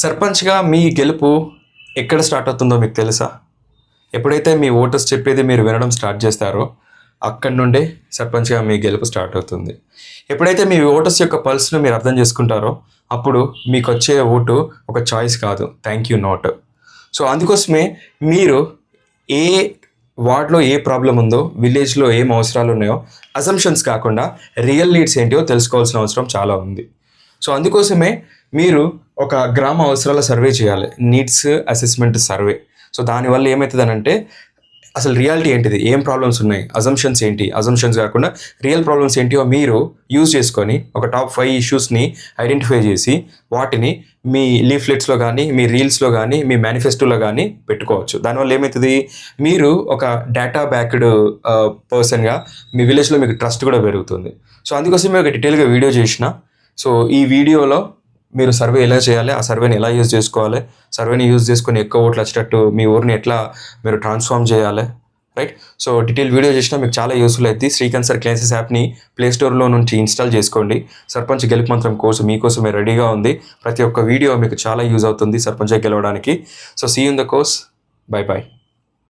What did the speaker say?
సర్పంచ్గా మీ గెలుపు ఎక్కడ స్టార్ట్ అవుతుందో మీకు తెలుసా? ఎప్పుడైతే మీ ఓటర్స్ చెప్పేది మీరు వినడం స్టార్ట్ చేస్తారో అక్కడి నుండే సర్పంచ్గా మీ గెలుపు స్టార్ట్ అవుతుంది. ఎప్పుడైతే మీ ఓటర్స్ యొక్క పల్స్ను మీరు అర్థం చేసుకుంటారో అప్పుడు మీకు వచ్చే ఓటు ఒక చాయిస్ కాదు. Thank you note. సో అందుకోసమే మీరు ఏ వార్డ్లో ఏ ప్రాబ్లం ఉందో విలేజ్లో ఏం అవసరాలు ఉన్నాయో అజంప్షన్స్ కాకుండా రియల్ నీడ్స్ ఏంటో తెలుసుకోవాల్సిన అవసరం చాలా ఉంది. సో అందుకోసమే మీరు ఒక గ్రామ అవసరాల సర్వే చేయాలి. Needs assessment survey. సో దానివల్ల ఏమవుతుందనంటే అసలు రియాలిటీ ఏంటిది? ఏం ప్రాబ్లమ్స్ ఉన్నాయి? అజంప్షన్స్ ఏంటి? అజంప్షన్స్ కాకుండా రియల్ ప్రాబ్లమ్స్ ఏంటివో మీరు యూజ్ చేసుకొని ఒక టాప్ ఫైవ్ ఇష్యూస్ని ఐడెంటిఫై చేసి వాటిని మీ లీఫ్లెట్స్లో కానీ మీ రీల్స్లో కానీ మీ మేనిఫెస్టోలో కానీ పెట్టుకోవచ్చు. దానివల్ల ఏమవుతుంది మీరు ఒక డేటా బ్యాక్డ్ పర్సన్గా మీ విలేజ్లో మీకు ట్రస్ట్ కూడా పెరుగుతుంది. సో అందుకోసం మేము ఒక డీటెయిల్గా వీడియో చేసిన సో ఈ వీడియోలో మీరు సర్వే ఎలా చేయాలి? ఆ సర్వేని ఎలా యూజ్ చేసుకోవాలి? సర్వేని యూజ్ చేసుకొని ఎక్కువ ఓట్లు వచ్చేటట్టు మీ ఊరిని ఎట్లా మీరు ట్రాన్స్ఫార్మ్ చేయాలి? రైట్? సో డీటెయిల్ వీడియో చేసినా మీకు చాలా యూస్ఫుల్ అవుతుంది శ్రీకాంత్ సార్ క్లాసెస్ యాప్ని ప్లే స్టోర్లో నుంచి ఇన్స్టాల్ చేసుకోండి. సర్పంచ్ గెలుపు మంత్రం కోర్సు మీకోసమే రెడీగా ఉంది. ప్రతి ఒక్క వీడియో మీకు చాలా యూజ్ అవుతుంది సర్పంచ్ గెలవడానికి. So see in the course. Bye bye